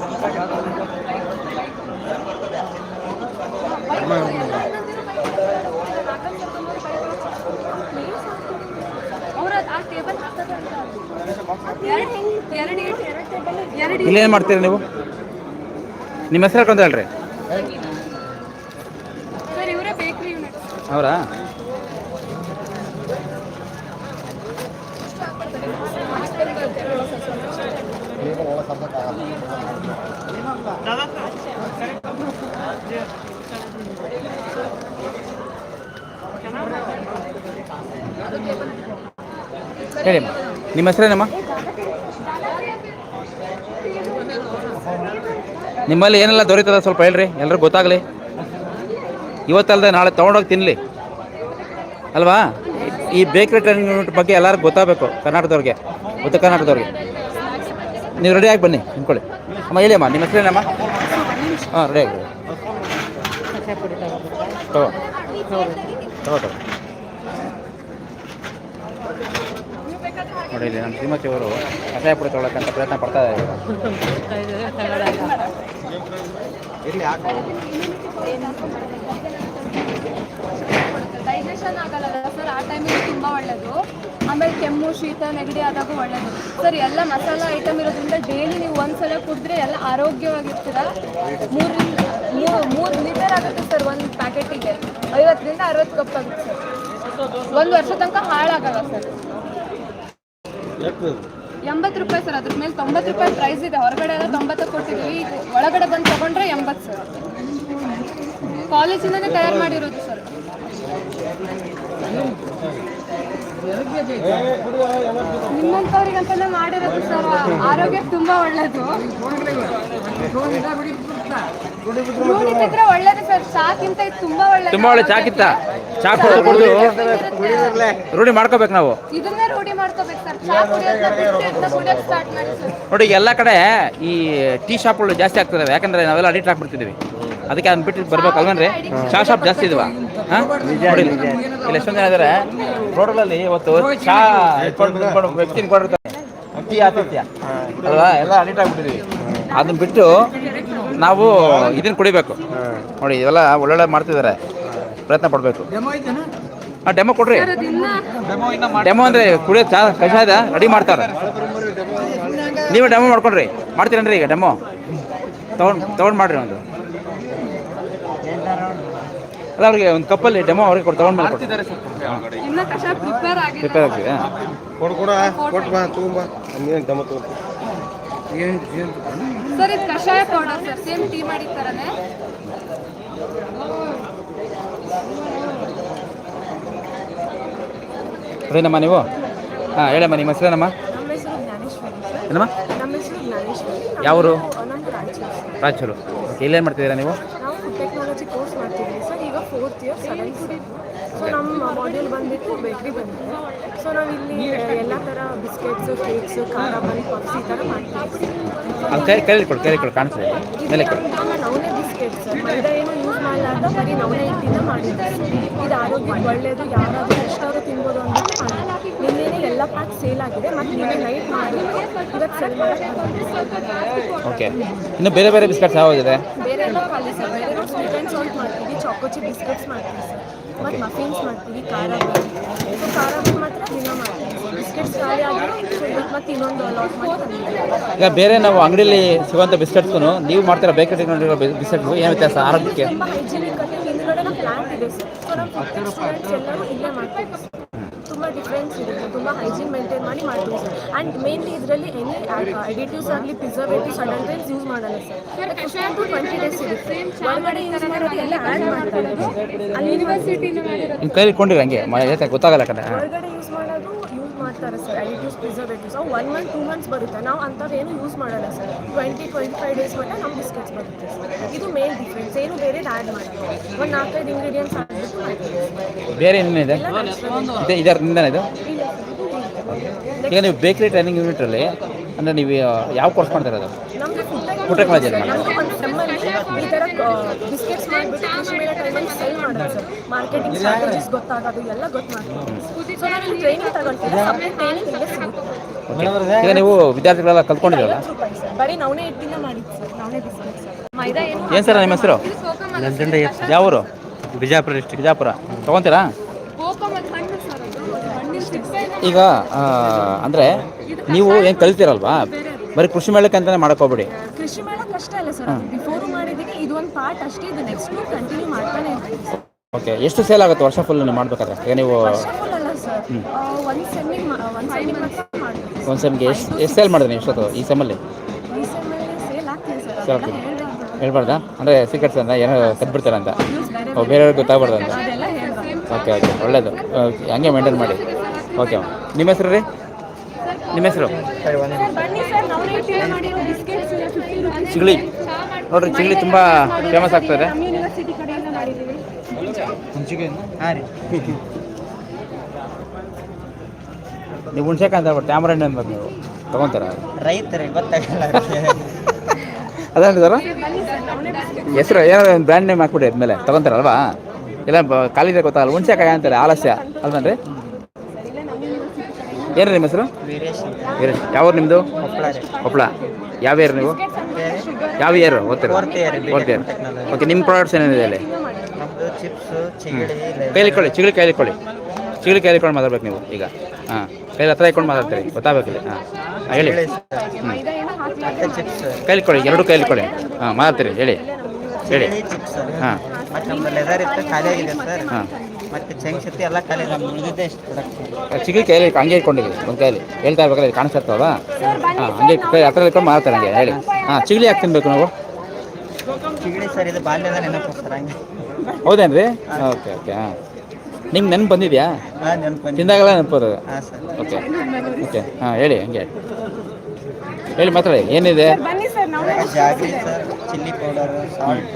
ಅವ್ರ ಆ ಟೇಬಲ್ ಹಾಕೋದು ಇಲ್ಲೇನು ಮಾಡ್ತೀರಿ ನೀವು? ನಿಮ್ಮ ಹೆಸರು ಹೇಳ್ಕೊಂತ ಹೇಳ್ರಿ. ಅವರಾ? ಹೇಳಿಮ್ಮ ನಿಮ್ಮ ಹೆಸರೇನಮ್ಮ? ನಿಮ್ಮಲ್ಲಿ ಏನೆಲ್ಲ ದೊರೀತದ ಸ್ವಲ್ಪ ಹೇಳ್ರಿ, ಎಲ್ರಿಗೂ ಗೊತ್ತಾಗಲಿ. ಇವತ್ತಲ್ಲದೆ ನಾಳೆ ತೊಗೊಂಡೋಗಿ ತಿನ್ನಲಿ ಅಲ್ವಾ? ಈ ಬೇಕ್ರಿ ಟ್ರೈನಿಂಗ್ ಬಗ್ಗೆ ಎಲ್ಲರಿಗೂ ಗೊತ್ತಾಗಬೇಕು, ಕರ್ನಾಟಕದವ್ರಿಗೆ, ಉತ್ತರ ಕರ್ನಾಟಕದವ್ರಿಗೆ. ನೀವು ರೆಡಿಯಾಗಿ ಬನ್ನಿ ಅಂದ್ಕೊಳ್ಳಿ ಅಮ್ಮ, ಹೇಳಿ ಅಮ್ಮ, ನಿಮ್ಮ ಹೆಸರೇನಮ್ಮ? ಹಾಂ ರೆಡಿ ಆಗಿ ತಗೋ ತಗೋ ತಗೋ. ನೋಡಿ ಇಲ್ಲಿ ನಮ್ಮ ಶ್ರೀಮತಿ ಅವರು ಕಷಾಯ ಪುಡಿ ತೊಗೊಳಕ್ಕಂತ ಪ್ರಯತ್ನ ಪಡ್ತಾ ಇದ್ದಾರೆ. ಡೈಜೆಷನ್ ಆಗಲ್ಲ ಸರ್ ಆ ಟೈಮಿಗೆ ತುಂಬ ಒಳ್ಳೆಯದು ಆಮೇಲೆ ಕೆಮ್ಮು ಶೀತ ನೆಗಡಿ ಆದಾಗೂ ಒಳ್ಳೆಯದು ಸರ್ ಎಲ್ಲ ಮಸಾಲ ಐಟಮ್ ಇರೋದ್ರಿಂದ ಡೈಲಿ ನೀವು ಒಂದ್ಸಲ ಕುಡಿದ್ರೆ ಎಲ್ಲ ಆರೋಗ್ಯವಾಗಿರ್ತೀರ? ಮೂರರಿಂದ ಮೂರು ಮೂರು ಲೀಟರ್ ಆಗುತ್ತೆ ಸರ್ ಒಂದು ಪ್ಯಾಕೆಟಿಗೆ ಐವತ್ತರಿಂದ ಅರವತ್ತು ಕಪ್ ಆಗುತ್ತೆ. ಸರ್ ಒಂದು ವರ್ಷ ತನಕ ಹಾಳಾಗಲ್ಲ ಸರ್ ಎಂಬತ್ತು ರೂಪಾಯಿ ಸರ್ ಅದ್ರ ಮೇಲೆ ತೊಂಬತ್ತು ರೂಪಾಯಿ ಪ್ರೈಸ್ ಇದೆ. ಹೊರಗಡೆ ಎಲ್ಲ ತೊಂಬತ್ತು ಕೊಟ್ಟಿದ್ದೀವಿ. ಒಳಗಡೆ ಬಂದು ತಗೊಂಡ್ರೆ ಎಂಬತ್ತು ಸರ್. ಕಾಲೇಜಿಂದನೇ ತಯಾರು ಮಾಡಿರೋದು ಸರ್. ನಿಮ್ಮಂಥವ್ರಿಗಂತಾನೆ ಮಾಡಿರೋದು ಸರ್ ಆರೋಗ್ಯಕ್ಕೆ ತುಂಬಾ ಒಳ್ಳೇದು. ನೋಡಿ ಒಳ್ಳೇದು ಸರ್ ಸಾಕಿಂತ ಇದು ತುಂಬಾ ಒಳ್ಳೆ ತುಂಬ ಒಳ್ಳೆ ಚಾಕಿತ್ತ ಚಾ ಕುಡಿದು ಕುಡಿದು ರೂಢಿ ಮಾಡ್ಕೋಬೇಕು ನಾವು. ಇದನ್ನೇ ರೂಢಿ ಮಾಡ್ಕೋಬೇಕು ಸರ್. ಚಾ ಕುಡಿಯೋದನ್ನ ಬಿಟ್ಟು ಇದನ್ನ ಕುಡಿಯೋಕೆ ಸ್ಟಾರ್ಟ್ ಮಾಡಿ ಸರ್. ನೋಡಿ ಎಲ್ಲ ಕಡೆ ಈ ಟೀ ಶಾಪ್ಗಳು ಜಾಸ್ತಿ ಆಗ್ತಿದಾವೆ ಯಾಕಂದ್ರೆ ನಾವೆಲ್ಲ ಅಡಿಟ್ ಆಗ್ಬಿಡ್ತಿದ್ದೀವಿ. ಅದಕ್ಕೆ ಅದನ್ನ ಬಿಟ್ಟು ಬರ್ಬೇಕು ಅಲ್ವನ್ರಿ? ಚಾ ಶಾಪ್ ಜಾಸ್ತಿ ಇದಾವ? ಹಾಂ? ನೋಡಿ ಇಲ್ಲಿ ಎಷ್ಟೊಂದು ಜನ ಇದ್ದಾರೆ ರೋಡಲ್ಲಿ ಇವತ್ತು ಚಾ ವ್ಯಕ್ತಿ ಇಟ್ಕೊಂಡಿರ್ತಾರೆ ಟೀ ಆತಿಥ್ಯ. ಅಲ್ವಾ? ಎಲ್ಲ ಅಡಿಕ್ಟ್ ಆಗ್ಬಿಟ್ಟಿದೀವಿ ಅದನ್ನ ಬಿಟ್ಟು ನಾವು ಇದನ್ನ ಕುಡಿಬೇಕು. ನೋಡಿ ಇವೆಲ್ಲ ಒಳ್ಳೊಳ್ಳೆ ಮಾಡ್ತಿದ್ದಾರೆ. ಪ್ರಯತ್ನ ಪಡಬೇಕು. ಹಾಂ ಡೆಮೋ ಕೊಡ್ರಿ. ಡೆಮೋ ಅಂದರೆ ಕುಡಿಯೋ ಚಾ ಕಷಾಯದ ರೆಡಿ ಮಾಡ್ತಾರೆ. ನೀವು ಡೆಮೋ ಮಾಡ್ಕೊಡ್ರಿ. ಮಾಡ್ತೀರೇನ್ರಿ ಈಗ ಡೆಮೋ ತೊಗೊಂಡು ತೊಗೊಂಡು ಮಾಡ್ರಿ ಒಂದು. ಅಲ್ಲ ಅವ್ರಿಗೆ ಒಂದು ಕಪ್ಪಲ್ಲಿ ಡೆಮೋ ಅವ್ರಿಗೆ ಕೊಟ್ಟು ತಗೊಂಡ್ ಮೇಲೆ ಕೊಡ್ತಾರೆ ಇನ್ನ ಕಷಾಯ ಪ್ರಿಪೇರ್ ಆಗಿದೆ ಪ್ರಿಪೇರ್ ಆಗ್ತಿದೆ ಕೊಡು ಕೊಡ ಕೊಟ್ಟು ಬಾ ತುಂಬ ನೀನು ದಮ ತಗೋ ಸರ್ ಇದು ಕಷಾಯ ಪೌಡರ್ ಸರ್. ಸೇಮ್ ಟೀ ಮಾಡಿದ ಥರನೇ ಅದೇನಮ್ಮ ನೀವು? ಹಾಂ ಹೇಳಮ್ಮ ನಿಮ್ಮ ಹೆಸರೇನಮ್ಮ? ಏನಮ್ಮ? ಯಾವರು? ರಾಯಚೂರು. ಓಕೆ ಇಲ್ಲೇನು ಮಾಡ್ತಿದ್ದೀರಾ ನೀವು? ನಾವು ಫುಡ್ ಟೆಕ್ನಾಲಜಿ ಕೋರ್ಸ್ ಮಾಡ್ತಿದ್ದೀವಿ ಸರ್. ಈಗ ಫೋರ್ತ್ ಇಯರ್ ಸೆವೆಂತ್ ಸೊ ನಮ್ಮ ಮಾಡ್ಯೂಲ್ ಬಂದ್ಬಿಟ್ಟು ಬೇಕ್ರಿ ಬಂದಿದೆ. ಸೊ ನಾವು ಇಲ್ಲಿ ಎಲ್ಲ ಥರ ಬಿಸ್ಕೆಟ್ಸು ಕೇಕ್ಸು ಖಾರ ಬನ್ ಪಫ್ಸ್ ಈ ಥರ ಮಾಡ್ತೀವಿ. ಅಲ್ಲಿ ಕೈ ಕೈಲಿ ಕೊಡು ಕೈಲಿ ಕೊಡು ಕಾಣಿಸ್ತದೆ ಮೇಲೆ ಕೊಡು ನವಣೆ ಬಿಸ್ಕೆಟ್ ಸರ್ ಮೈದಾ ಏನು ಯೂಸ್ ಮಾಡಲಾರ್ದ ಬರೀ ನವಣೆ ಹಿಟ್ಟಿಂದ ಮಾಡಿದ್ದಾರೆ ಇದು ಆರೋಗ್ಯಕ್ಕೆ ಒಳ್ಳೆಯದು ಯಾರಾದರೂ ಎಷ್ಟಾದ್ರೂ ತಿನ್ಬೋದು ನಿನ್ನೆನೇ ಎಲ್ಲ ಪ್ಯಾಕ್ ಸೇಲ್ ಆಗಿದೆ ಮತ್ತು ನಿನ್ನೆ ನೈಟ್ ಮಾಡಿ ಇವತ್ತು ಸೆಲ್ ಮಾಡೋಕ್ಕೆ ಓಕೆ ಇನ್ನು ಬೇರೆ ಬೇರೆ ಬಿಸ್ಕೆಟ್ಸ್ ಯಾವಾಗಿದೆ ಬೇರೆ ಎಲ್ಲ ಖಾಲಿ ಸರ್ ಬೇರೆ ಸ್ವೀಟ್ ಆ್ಯಂಡ್ ಸಾಲ್ಟ್ ಮಾಡ್ತೀವಿ. ಚಾಕೋಚಿ ಬಿಸ್ಕೆಟ್ಸ್ ಮಾಡ್ತೀವಿ ಸರ್ ಮತ್ತು ಮಫಿನ್ಸ್ ಮಾಡ್ತೀವಿ ಖಾರ ಸೊ ಖಾರ ಮಾತ್ರ ದಿನ ಮಾಡ್ತೀವಿ. ಬಿಸ್ಕೆಟ್ಸ್ ಖಾಲಿ ಆಗಿದೆ ಮತ್ತು ಇನ್ನೊಂದು ಲಾಟ್ ಮಾಡಿ ಈಗ ಬೇರೆ ನಾವು ಅಂಗಡಿಯಲ್ಲಿ ಸಿಗುವಂಥ ಬಿಸ್ಕೆಟ್ಸ್ಗೂ ನೀವು ಮಾಡ್ತಿರೋ ಬೇಕರಿ ನೋಡಿರೋ ಬಿಸ್ಕೆಟ್ಗೂ ಏನು ವ್ಯತ್ಯಾಸ ಆರೋಗ್ಯಕ್ಕೆ? ತುಂಬ ಹೈಜಿನಿಕ್ ಆಗಿ ಹಿಂದ್ಗಡೆ ನಮ್ಮ ಪ್ಲಾಂಟ್ ಇದೆ ಸರ್ ಸೊ ನಮ್ಮ ಎಲ್ಲರೂ ಇಲ್ಲೇ ಮಾಡ್ತೀವಿ. ಡಿಫ್ರೆನ್ಸ್ ಇರುತ್ತೆ ತುಂಬ ಹೈಜೀನ್ ಮೇಂಟೈನ್ ಮಾಡಿ ಮಾಡ್ತೀವಿ ಸರ್. ಆ್ಯಂಡ್ ಮೇನ್ಲಿ ಇದರಲ್ಲಿ ಎನಿ ಅಡಿಟಿವ್ಸ್ ಆಗಲಿ ಪ್ರಿಸರ್ವೇಟಿವ್ಸ್ ಅಡಲ್ಟ್ರೆನ್ಸ್ ಯೂಸ್ ಮಾಡಲ್ಲ sir. Fifteen to twenty days ಇರುತ್ತೆ ಒಳಗಡೆ ಯೂಸ್ ಮಾಡೋದು ಎಲ್ಲ ಆ್ಯಡ್ ಮಾಡ್ತಾರೆ. ಅಲ್ಲಿ ಯೂನಿವರ್ಸಿಟಿನ ಕೈಲಿ ಗೊತ್ತಾಗಲ್ಲ ಕಡೆ ಮಾಡೋದು ಯೂಸ್ ಮಾಡ್ತಾರೆ ಸರ್ ಅಡಿಟಿವ್ಸ್ ಪ್ರಿಸರ್ವೇಟಿವ್ಸ್ ಅವು ಒನ್ ಮಂತ್ ಟೂ ಮಂತ್ಸ್ ಬರುತ್ತೆ. ನಾವು ಅಂಥದ್ದು ಏನು ಯೂಸ್ ಮಾಡಲ್ಲ sir. Twenty twenty five days ಮಟ್ಟ ನಮ್ಮ ಬಿಸ್ಕೆಟ್ಸ್ ಬರುತ್ತೆ ಸರ್. ಇದು ಮೇನ್ ಡಿಫ್ರೆನ್ಸ್ ಏನು ಬೇರೆ ಆ್ಯಡ್ ಮಾಡ್ತೀವಿ ಒಂದು ನಾಲ್ಕೈದು ಇಂಗ್ರೀಡಿಯೆಂಟ್ಸ್ ಹಾಕ್ಬಿಟ್ಟು ಬೇರೆ ಏನೇನಿದೆ ಇದೆ? ಇದರಿಂದ ಇದು ಈಗ ನೀವು ಬೇಕರಿ ಟ್ರೈನಿಂಗ್ ಯೂನಿಟಲ್ಲಿ ಅಂದರೆ ನೀವು ಯಾವ ಕೋರ್ಸ್ ಮಾಡ್ತಾ ಇರೋದು? ಫುಡ್ Food ಈ ಥರ ಬಿಸ್ಕೆಟ್ಸ್ ಮಾಡಿಬಿಟ್ಟು ಕೃಷಿ ಮೇಳ ಟೈಮಲ್ಲಿ ಸೆಲ್ ಮಾಡೋದು ಸರ್. ಮಾರ್ಕೆಟಿಂಗ್ ಸ್ಟ್ರಾಟಜೀಸ್ ಗೊತ್ತಾಗೋದು ಎಲ್ಲ ಗೊತ್ತು ಮಾಡ್ತೀವಿ ಸೊ ನಾವು ಟ್ರೈನಿಂಗ್ ತಗೊಳ್ತೀವಿ ಸಪ್ರೇಟ್ ಟ್ರೈನಿಂಗ್ ಇಲ್ಲೇ ಸಿಗುತ್ತೆ. ಈಗ ನೀವು ವಿದ್ಯಾರ್ಥಿಗಳೆಲ್ಲ ಕಲ್ತ್ಕೊಂಡಿದ್ದೀರಲ್ಲ? ಬರೀ ಹಿಟ್ಟಿಂದ ಮಾಡಿದ್ದು ಸರ್. ನವಣೆ ಬಿಸ್ಕೆಟ್ ಸರ್. ಮೈದಾ ಏನು ಏನು ಸರ್ ನಿಮ್ಮ ಹೆಸರು? ಯಾವ ಊರು ಬಿಜಾಪುರ ಡಿಸ್ಟ್ರಿಕ್ಟ್ ಬಿಜಾಪುರ. ತೊಗೊತೀರಾ? ಈಗ ಅಂದರೆ ನೀವು ಏನು ಕಲಿತೀರಲ್ವಾ? ಬರೀ ಕೃಷಿ ಮೇಳಕ್ಕೆ ಅಂತಲೇ ಹೋಗ್ಬೇಡಿ. ಕೃಷಿ ಮೇಳಕ್ಕೆ ಕಷ್ಟ ಇಲ್ಲ ಸರ್. ಬಿಫೋರು ಪಾರ್ಟ್ ಅಷ್ಟೇ ಇದು ನೆಕ್ಸ್ಟ್ ಕಂಟಿನ್ಯೂ ಮಾಡ್ತಾನೆ ಓಕೆ ಎಷ್ಟು ಸೇಲ್ ಆಗುತ್ತೆ ವರ್ಷ ಫುಲ್ ನೀವು ಮಾಡಬೇಕಾದ್ರೆ? ಈಗ ನೀವು ವರ್ಷ ಫುಲ್ ಅಲ್ಲ ಸರ್ ಒಂದು ಸೆಮ್ಮಿಗೆ ಒಂದು ಸೆಮ್ಮಿಗೆ ಮಾತ್ರ ಮಾಡ್ತೀವಿ. ಒಂದು ಸೆಮ್ಗೆ ಎಷ್ಟು ಎಷ್ಟು ಸೇಲ್ ಮಾಡಿದ್ರಿ ನೀವು ಇಷ್ಟೊತ್ತು ಈ ಸೆಮ್ಮಲ್ಲಿ ಸರ್ ಹೇಳ್ಬಾರ್ದಾ? ಅಂದರೆ ಸೀಕ್ರೆಟ್ಸ್ ಅಂತ ಏನೋ ಕದ್ಬಿಡ್ತಾರೆ ಅಂತ? ಓ ಬೇರೆಯವ್ರಿಗೆ ಗೊತ್ತಾಗ್ಬಾರ್ದು ಅಂತ. ಓಕೆ ಓಕೆ ಒಳ್ಳೇದು. ಓಕೆ, ಹಂಗೆ ಮೇಂಟೈನ್ ಮಾಡಿ. ಓಕೆ ನಿಮ್ಮ ಹೆಸರು ರೀ? ನಿಮ್ಮ ಹೆಸರು? ಸರ್ ಬನ್ನಿ ಸರ್ ನಾವೇ ಟೇಸ್ಟ್ ಮಾಡಿರೋ ಬಿಸ್ಕೆಟ್ಸ್ ಫಿಫ್ಟಿ ರುಪೀಸ್ ಚಿಗಳಿ ನೋಡ್ರಿ ಚಿಲ್ಲಿ ತುಂಬ ಫೇಮಸ್ ಆಗ್ತದೆ. ನಮ್ಮ ಯೂನಿವರ್ಸಿಟಿ ಕಡೆಯಿಂದ ಮಾಡಿದ್ದೀವಿ ಹಾಂ ರೀ. ನೀವು ಹುಣ್ಸೆಕಾಯಿ ಅಂತ ಹೇಳ್ಬಿಟ್ಟು ಹಣ್ಣು ಅನ್ಬೇಕು ನೀವು ತಗೊಂತಾರ? ರೈತರ ಗೊತ್ತಾಗಲ್ಲ ಅದೇ ಸರ್ ಹೆಸರು ಏನಾದ್ರು ಒಂದು ಬ್ರ್ಯಾಂಡ್ ನೇಮ್ ಹಾಕ್ಬಿಡಿ ಅದ್ಮೇಲೆ. ತಗೊಂತಾರಲ್ವಾ? ಇಲ್ಲ ಖಾಲಿದೆ ಗೊತ್ತಾಗಲ್ಲ ಹುಣ್ಸೆಕಾಯಿ ಅಂತಾರೆ ಆಲಸ್ಯ. ಅಲ್ವನ್ರಿ? ಏನ್ರಿ ನಿಮ್ಮ ಹೆಸರು? ವೀರೇಶ್ ಯಾವ ನಿಮ್ಮದು ಕೊಪ್ಪಳ ಯಾವ ಏರ್ ನೀವು? ಯಾವ ಇಯರ್ ಓದ್ತೀರಾ Fourth ಫೋರ್ತ್ ಇಯರ್ ಓಕೆ ನಿಮ್ಮ ಪ್ರಾಡಕ್ಟ್ಸ್ ಏನಿದೆ ಅಲ್ಲಿ? ಕೈಲಿಕೊಳ್ಳಿ ಕೈಲಿ ಕೊಳ್ಳಿ ಚಿಗಳಿ ಕೈಲಿ ಕೊಳ್ಳಿ ಚಿಗಳಿ ಕೈಲಿ ಕೊಂಡು ಮಾತಾಡ್ಬೇಕು ನೀವು ಈಗ. ಹಾಂ ಕೈಲಿ ಹತ್ರ ಇಟ್ಕೊಂಡು ಮಾತಾಡ್ತೀರಿ ಗೊತ್ತಾಗಬೇಕಿಲ್ಲ ಹಾಂ ಹೇಳಿ. ಹ್ಞೂ ಕೈಲಿ ಎರಡು ಕೈಲಿ ಕೊಡಿ. ಹಾಂ ಮಾತಾಡ್ತೀರಿ ಹೇಳಿ. ಹೇಳಿ. ಹಾಂ. ಮತ್ತೆ ನಮ್ದು ಲೆದರ್ ಇತ್ತು ಖಾಲಿ ಆಗಿದೆ ಸರ್ ಹಾಂ ಮತ್ತೆ ಚೆಂಗ್ಸ್ ಇತ್ತು ಎಲ್ಲ ಖಾಲಿ ನಮ್ಮ ಉಳಿದಿದ್ದೆ ಎಷ್ಟು ಪ್ರೊಡಕ್ಟ್ ಚಿಗಳಿ ಕೈಲಿ ಹಂಗೆ ಇಟ್ಕೊಂಡಿದ್ವಿ ಒಂದು ಕೈಲಿ ಹೇಳ್ತಾ ಇರ್ಬೇಕಾದ್ರೆ ಕಾಣಿಸ್ತಾವ ಹಾಂ ಹಂಗೆ ಕೈ ಹತ್ರ ಇಟ್ಕೊಂಡು ಮಾಡ್ತಾರೆ ಹಂಗೆ ಹೇಳಿ. ಹಾಂ ಚಿಗಳಿ ಯಾಕೆ ತಿನ್ಬೇಕು ನಾವು? ಸರ್ ಇದು ಬಾಲ್ಯದ ನೆನಪು ಸರ್ ಹಂಗೆ. ಹೌದೇನ್ರಿ? ಓಕೆ ಓಕೆ ಹಾಂ. ನಿಮ್ಗೆ ನೆನ್ಪು ಬಂದಿದೆಯಾ? ತಿಂದಾಗೆಲ್ಲ ನೆನಪು ಬರೋದು ಓಕೆ ಓಕೆ ಹಾಂ ಹೇಳಿ ಹಂಗೆ. ಹೇಳಿ ಮಾತಾಡಿ ಏನಿದೆ? ಬನ್ನಿ ಸರ್ ನಾವೇ jaggery sir. Chilli powder salt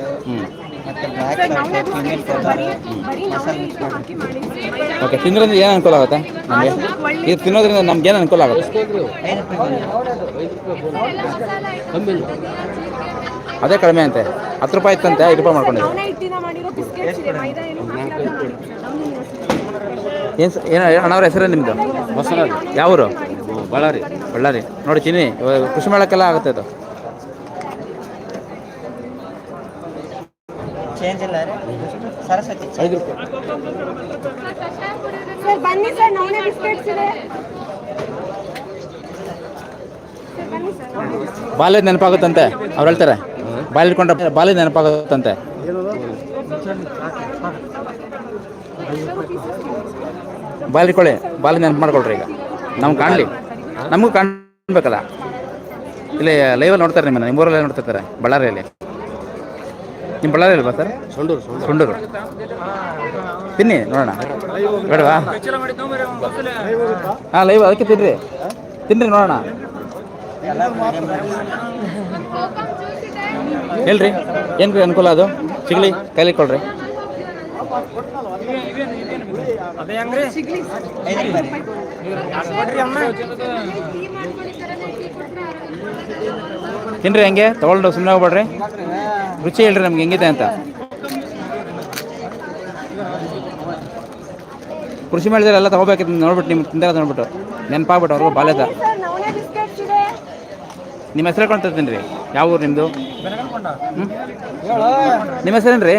ಮತ್ತೆ ಬ್ಲ್ಯಾಕ್ ಸಾಲ್ಟ್ ಕ್ಯೂಮಿನ್ ಪೌಡರ್ ಬರೀ ನಾವೇ ಇದನ್ನ ಓಕೆ ತಿನ್ನೋದ್ರಿಂದ ಏನು ಅನುಕೂಲ ಆಗುತ್ತೆ ನಮಗೆ? ಇದು ತಿನ್ನೋದ್ರಿಂದ ನಮ್ಗೆ ಏನು ಅನುಕೂಲ ಆಗುತ್ತೆ? ಅದೇ ಕಡಿಮೆ ಅಂತೆ. ಹತ್ತು ರೂಪಾಯಿ ಇತ್ತಂತೆ ಐದು ರೂಪಾಯಿ ಮಾಡ್ಕೊಂಡಿದ್ದೆ. ಏನು ಏನು ಅಣ್ಣವ್ರ ಹೆಸರು ನಿಮ್ಮದು ಯಾವ ಊರು ಬಳ್ಳಾರಿ ಬಳ್ಳಾರಿ. ನೋಡ್ತೀನಿ ಕೃಷಿ ಮೇಳಕ್ಕೆಲ್ಲ ಆಗುತ್ತೆ ಅದು. ಐದು ರೂಪಾಯಿ. ಸರ್ ಬನ್ನಿ ಸರ್ ನಾವೇ ಬಿಸ್ಕೆಟ್ಸ್ ಇದೆ. ಸರ್ ಬನ್ನಿ ಸರ್ ಬಾಲ್ಯದ ನೆನಪಾಗುತ್ತಂತೆ ಅವ್ರು ಹೇಳ್ತಾರೆ. ಬಾಲ್ಯ ಇಟ್ಕೊಂಡ್ರೆ ಬಾಲ್ಯ ನೆನಪಾಗುತ್ತಂತೆ. ಬಾಲ್ ಇಟ್ಕೊಳ್ಳಿ ಬಾಲ್ಯ ನೆನಪು ಮಾಡ್ಕೊಳ್ರಿ ಈಗ. ನಮ್ಗೆ ಕಾಣಲಿ. ನಮಗೂ ಕಾಣ್ಬೇಕಲ್ಲ. ಇಲ್ಲಿ ಲೈವಲ್ಲಿ ನೋಡ್ತಾರೆ ನಿಮ್ಮನ್ನು ನಿಮ್ಮೂರಲ್ಲೇ ನೋಡ್ತಿರ್ತಾರೆ ಬಳ್ಳಾರಿಯಲ್ಲಿ. ನಿಮ್ಮ ಬಳ್ಳಾರಿ ಅಲ್ವಾ ಸರ್? ಸುಂಡೂರು ಸುಂಡೂರು ತಿನ್ನಿ ನೋಡೋಣ. ಬೇಡವಾ? ಹಾಂ ಲೈವ್ ಅದಕ್ಕೆ ತಿನ್ರಿ. ತಿನ್ರಿ ನೋಡೋಣ. ಹೇಳ್ರಿ ಏನು ಅನುಕೂಲ ಅದು? ಸಿಗಲಿ ಕೈಲಿ ಕೊಡ್ರಿ. ತಿನ್ರಿ ಹಂಗೆ ತಗೊಂಡು ಸುಮ್ಮನೆ ಹೋಗ್ಬೇಡ್ರಿ. ರುಚಿ ಹೇಳ್ರಿ ನಮ್ಗೆ, ಹೆಂಗಿದೆ ಅಂತ. ಕೃಷಿ ಮಾಡಿದ್ರೆ ಎಲ್ಲ ತಗೋಬೇಕಿತ್ತು ನೋಡ್ಬಿಟ್ಟು, ನಿಮ್ಗೆ ತಿಂದ ನೋಡ್ಬಿಟ್ಟು. ನೆನಪಾಗ್ಬಿಟ್ಟು ಅವ್ರಿಗೂ ಬಾಲ್ಯದ ನಿಮ್ಮ ಹೆಸರು ಹೇಳ್ಕೊಂತೀನಿ ರೀ. ಯಾವ ಊರು ನಿಮ್ಮದು ನಿಮ್ಮ ಹೆಸರೇನು ರೀ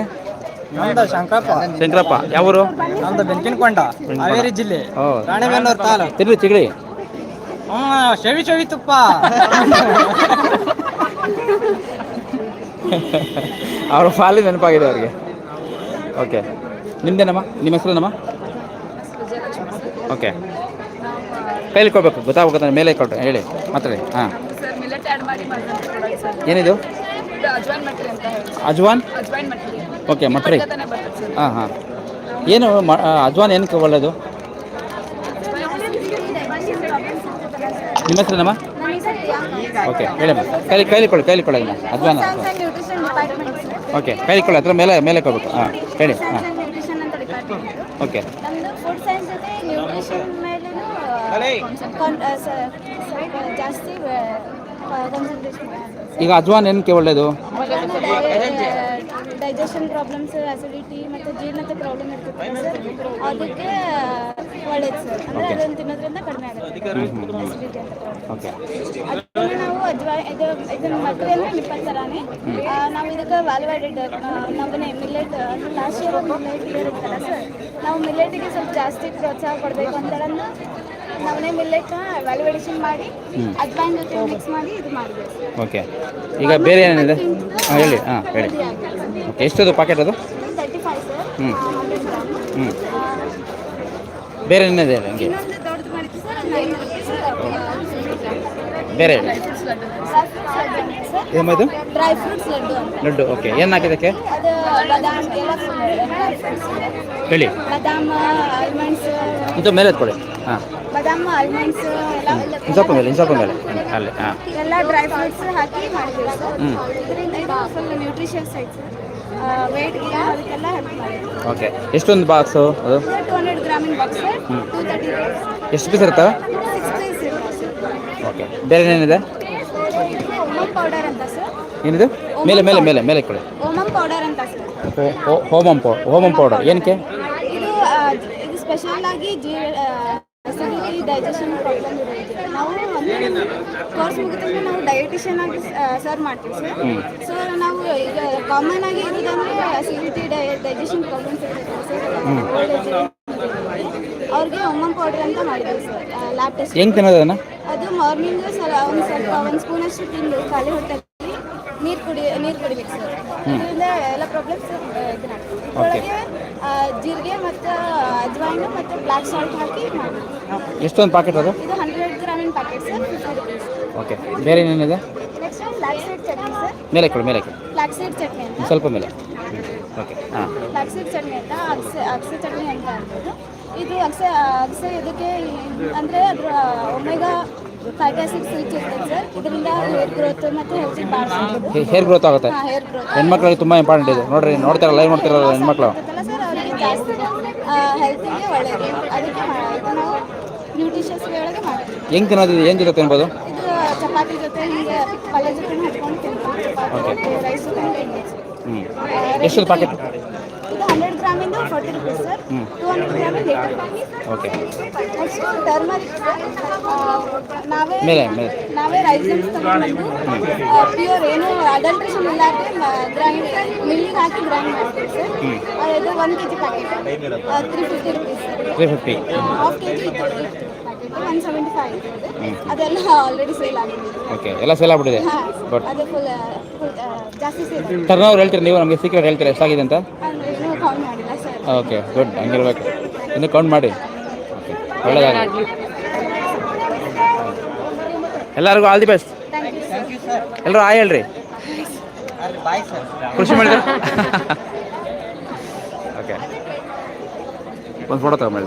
ಶಂಕರಪ್ಪ. ಶಂಕರಪ್ಪ. ಯಾವ ಊರು ನಮ್ದು ಬೆಂಕಿನಕೊಂಡ ಹಾವೇರಿ ಜಿಲ್ಲೆ ಓ ರಾಣೆಬೆನ್ನೂರು ತಾಲೂಕು. ತಿರುಗಿ ಚಿಗಳಿ ಹ್ಞೂ ಶವಿ ಶವಿ ತುಪ್ಪ ಅವ್ರ ಫಾಲಿ ನೆನಪಾಗಿದೆ ಅವ್ರಿಗೆ. ಓಕೆ ನಿಮ್ದೇನಮ್ಮ? ನಿಮ್ಮ ಹೆಸರೇನಮ್ಮ? ಓಕೆ ಕೈಲಿ ಕೊಡ್ಬೇಕು ಗೊತ್ತಾಗ್ಬೇಕಂದ್ರೆ ಮೇಲೆ ಕೊಟ್ಟರೆ ಹೇಳಿ ಮಾತಾಡಿ ಹಾಂ. ಏನಿದು? ಅಜ್ವಾನ್ ಓಕೆ ಮಟ್ರಿ. ಹಾಂ ಹಾಂ. ಏನು ಮ ಅಜ್ವಾನ್ ಏನಕ್ಕೆ ಒಳ್ಳೆಯದು ನಿಮ್ಮ ಹೆಸರೇನಮ್ಮ ಓಕೆ ಹೇಳಮ್ಮ ಕೈಲಿ ಕೈಲಿ ಕೊಡಿ ಕೈಲಿ ಕೊಡಿ ಅದನ್ನ ಅಜ್ವಾನ. ಓಕೆ ಕೈಲಿ ಕೊಡಿ ಅದ್ರ ಮೇಲೆ ಮೇಲೆ ಕೊಡ್ಬೇಕು. ಹಾಂ ಹೇಳಿ. ಹಾಂ. ಓಕೆ. ಈಗ ಅಜ್ವಾನ್ ಏನಕ್ಕೆ ಒಳ್ಳೆಯದು ಡೈಜೆಷನ್ ಪ್ರಾಬ್ಲಮ್ಸ್ ಅಸಿಡಿಟಿ ಮತ್ತು ಜೀರ್ಣತೆ ಪ್ರಾಬ್ಲಮ್ ಇರ್ತದೆ ಸರ್ ಅದಕ್ಕೆ ಒಳ್ಳೇದು ಸರ್ ಅಂದರೆ ಅದನ್ನು ತಿನ್ನೋದ್ರಿಂದ ಕಡಿಮೆ ಆಗುತ್ತೆ. ಅಸಿಡಿಟಿ ಅಂತ problem. ಓಕೆ ಅದನ್ನ ನಾವು ಅಜ್ವಾ ಇದು ಇದನ್ನ ಅಂದ್ರೆ ನಿಪ್ಪಲ್ ಥರಾನೇ ನಾವು ಇದಕ್ಕೆ ವ್ಯಾಲ್ಯೂಡೆಡ್ ನಮ್ಮನೆ ಮಿಲ್ಲೆಟ್ ಅಂದ್ರೆ ಲಾಸ್ಟ್ ಇಯರ್ ಮಿಲ್ಲೆಟ್ ಇರುತ್ತಲ್ಲ ಸರ್ ನಾವು ಮಿಲ್ಲೆಟಿಗೆ ಸ್ವಲ್ಪ ಜಾಸ್ತಿ ಪ್ರೋತ್ಸಾಹ ಕೊಡಬೇಕು ಅಂತೇಳಂದು ನವನೇ ಮಿಲೆಟ್ನ ವ್ಯಾಲ್ಯೂಡೇಷನ್ ಮಾಡಿ ಅಜ್ವಾಯಿನ್ ಜೊತೆ ಮಿಕ್ಸ್ ಮಾಡಿ ಇದು ಮಾಡಿದೆ ಓಕೆ ಈಗ ಬೇರೆ ಏನಿದೆ ಹಾಂ ಹೇಳಿ ಹಾಂ ಹೇಳಿ ಓಕೆ ಎಷ್ಟದು ಪ್ಯಾಕೆಟ್ ಅದು ತರ್ಟಿ ಫೈವ್ ಸರ್ ಹ್ಮ್. ಹ್ಞೂ ಬೇರೆ ಏನಿದೆ ಹಂಗೆ ಬೇರೆ ಹೇಳಿ ಏನಮ್ಮ ಇದು dry fruits laddu laddu okay ಏನು ಹಾಕಿದಕ್ಕೆ ಅದು ಬಾದಾಮ್ ಎಲ್ಲ ಹೇಳಿ. ಬಾದಾಮ್ ಆಲ್ಮಂಡ್ಸ್ ಇದು ಮೇಲೆ ಎತ್ಕೊಳ್ಳಿ. ಹಾಂ. ಬಾದಾಮ್ ಆಲ್ಮಂಡ್ಸ್ ಎಲ್ಲ ಇನ್ನು ಸ್ವಲ್ಪ ಮೇಲೆ ಇನ್ನು ಸ್ವಲ್ಪ ಮೇಲೆ ಅಲ್ಲಿ ಹಾಂ. ಎಲ್ಲ ಡ್ರೈ ಫ್ರೂಟ್ಸ್ ಹಾಕಿ ಮಾಡಿದ್ವಿ ಸರ್ ಹ್ಮ್. ಇದರಿಂದ ಇದು ಫುಲ್ ನ್ಯೂಟ್ರಿಷಿಯಸ್ ಐತೆ ವೇಟ್ ಗಿಡ ಅದಕ್ಕೆಲ್ಲ ಹೆಲ್ಪ್ ಮಾಡಿದ್ದೀವಿ ಓಕೆ ಎಷ್ಟೊಂದು ಬಾಕ್ಸು ಅದು? ಟೂ ಹಂಡ್ರೆಡ್ ಗ್ರಾಮಿನ ಬಾಕ್ಸ್ ಟೂ ತರ್ಟಿ ಎಷ್ಟು ಪೀಸ್ ಇರ್ತಾವೆ ಸಿಕ್ಸ್ ಪೀಸ್ ಓಕೆ ಬೇರೆ ಏನಿದೆ? ಪೌಡರ್ ಅಂತ ಸರ್ ಏನಿದೆ? ಮೇಲೆ ಮೇಲೆ ಮೇಲೆ ಮೇಲೆ ಕೊಡಿ. ಓಮಮ್ ಪೌಡರ್ ಅಂತ ಸರ್ ಹೋಮಂ ಪೌ ಹೋಮಂ ಪೌಡರ್ ಏನಕ್ಕೆ? ಇದು ಇದು ಸ್ಪೆಷಲ್ ಆಗಿ ಜೀ ಅಸಿಡಿಟಿ ಡೈಜೆಷನ್ ಪ್ರಾಬ್ಲಮ್ ಇರೋದು. ನಾವು ಕೋರ್ಸ್ ಮುಗಿದ್ರೆ ನಾವು ಡಯಟಿಷಿಯನ್ ಆಗಿ ಸರ್ವ್ ಮಾಡ್ತೀವಿ ಸರ್ ಸೊ ನಾವು ಈಗ ಕಾಮನ್ ಆಗಿ ಇರೋದಂದ್ರೆ ಅಸಿಡಿಟಿ ಡೈಜೆಷನ್ ಪ್ರಾಬ್ಲಮ್ಸ್ ಇರುತ್ತೆ ಸರ್ ಅವ್ರಿಗೆ ಒಮ್ಮನ್ ಪೌಡರ್ ಅಂತ ಮಾಡಿದ್ವಿ ಸರ್ ಲ್ಯಾಬ್ ಟೆಸ್ಟ್ ಹೆಂಗೆ ತಿನ್ನೋದು ಅದನ್ನು? ಅದು ಮಾರ್ನಿಂಗ್ ಸಲ ಒಂದು ಸ್ವಲ್ಪ ಒಂದು ಸ್ಪೂನ್ ಅಷ್ಟು ತಿಂದು ಖಾಲಿ ಹೊಟ್ಟೆಯಲ್ಲಿ ನೀರು ಕುಡಿ ನೀರು ಕುಡಿಬೇಕು ಸರ್. ಇದರಿಂದ ಎಲ್ಲ ಪ್ರಾಬ್ಲಮ್ಸ್ ಇದನ್ನಾಗ್ತದೆ ಇದರೊಳಗೆ ಜೀರಿಗೆ ಮತ್ತು ಅಜ್ವಾಯಿನ ಮತ್ತು ಬ್ಲ್ಯಾಕ್ ಸಾಲ್ಟ್ ಹಾಕಿ ಮಾಡಿ ಎಷ್ಟೊಂದು ಪ್ಯಾಕೆಟ್ ಅದು? ಇದು hundred ಗ್ರಾಮಿನ packet sir fifty rupees okay ಬೇರೆ ಏನೇನಿದೆ? Next black seed chutney sir. ಮೇಲೆ ಕೊಡಿ ಮೇಲೆ ಇಟ್ಕೊಳ್ಳಿ ಬ್ಲ್ಯಾಕ್ ಸೀಡ್ ಚಟ್ನಿ ಅಂತ. ಸ್ವಲ್ಪ ಮೇಲೆ. ಓಕೆ ಹಾಂ. ಬ್ಲ್ಯಾಕ್ ಸೀಡ್ ಚಟ್ನಿ ಅಂತ ಅಗಸೆ ಅಗಸೆ ಚಟ್ನಿ ಅಂತ ಅಂಬೋದು ಇದು ಅಗ್ಸೆ ಅಗ್ಸೆ ಇದಕ್ಕೆ ಅಂದರೆ ಅದರ ಇರ್ತದೆ ಸರ್ ಇದರಿಂದ ಹೇರ್ ಗ್ರೋತ್ ಮತ್ತು ಹೆಲ್ತ್ ಭಾಳ ಹೇರ್ ಗ್ರೋತ್ ಆಗುತ್ತೆ. ಹಾಂ ಹೇರ್ ಗ್ರೋತ್ ಹೆಣ್ಮಕ್ಳಿಗೆ ತುಂಬ ಇಂಪಾರ್ಟೆಂಟ್ ಇದೆ. ನೋಡ್ರಿ ನೋಡ್ತಾರ ಲೈವ್ ನೋಡ್ತಿರಲ್ಲ ಹೆಣ್ಮಕ್ಳು. ಸರ್ ತಿನ್ನೋದಿದೆ ಜಾಸ್ತಿ ಹೆಲ್ತಿಗೆ ಒಳ್ಳೆಯದು ಅದಕ್ಕೆ ಮಾ- ಇದು ನಾವು ನ್ಯೂಟ್ರಿಷಿಯಸ್ ಒಳಗೆ ಮಾಡ್ತೀವಿ. ಹೆಂಗೆ ತಿನ್ನೋದು ಏನು ಜೊತೆ ತಿನ್ಬೋದು? ಇದು ಚಪಾತಿ ಜೊತೆ ಹಿಂಗೆ ಪಲ್ಯ ಜೊತೆ ಹಚ್ಕೊಂಡು ತಿಂತೀವಿ ಚಪಾತಿ ರೈಸ್ ಜೊತೆ ತಿನ್ಬೋದು ಹ್ಞೂ ಎಷ್ಟು ಪಾಕೆಟ್ ಇದು hundred ಗ್ರಾಮಿಂದು forty rupees sir. Two hundred ಗ್ರಾಮಿಂದ eighty okay. Next turmeric ಮೇಲೆ. ನಾವೇ ರೈಸನ್ಸ್ ತಗೊಂಡು ಪ್ಯೂರ್ ಏನು ಅಡಲ್ಟ್ರೇಷನ್ ಇಲ್ಲಾದ್ರೆ ಗ್ರೈಂಡ್ ಮಿಲ್ಲಿಗೆ ಹಾಕಿ ಗ್ರೈಂಡ್ ಮಾಡ್ತೀವಿ ಸರ್. ಅದು one K G packet three fifty rupees three fifty half K G one seventy five ಅದೆಲ್ಲ ಆಲ್ರೆಡಿ ಸೇಲ್ ಆಗಿದೆ. ಓಕೆ ಎಲ್ಲ ಸೇಲ್ ಆಗ್ಬಿಟ್ಟಿದೆ. ಬಟ್ ಅದು ಫುಲ್ ಜಾಸ್ತಿ ಸೇಲ್ ಟರ್ನ್ ಓವರ್ ಹೇಳ್ತೀರಿ ನೀವು ನಮಗೆ ಸೀಕ್ರೆಟ್ ಹೇಳ್ತೀರಾ ಎಷ್ಟಾಗಿದೆ ಅಂತ? ಅಂದರೆ ಕೌಂಟ್ ಮಾಡಿಲ್ಲ ಸರ್. Okay good ಹಂಗಿರ್ಬೇಕು. ಇನ್ನು ಕೌಂಟ್ ಮಾಡಿ. ಓಕೆ ಒಳ್ಳೆಯದಾಗಲಿ ಎಲ್ಲರಿಗೂ all the best thank you sir ಎಲ್ಲರೂ ಆಯ್ ಹೇಳ್ರಿ. ಖುಷಿ ಮಾಡಿದ್ರೆ? ಓಕೆ ಒಂದು ಫೋಟೋ ತಗೊಂಬಳಿ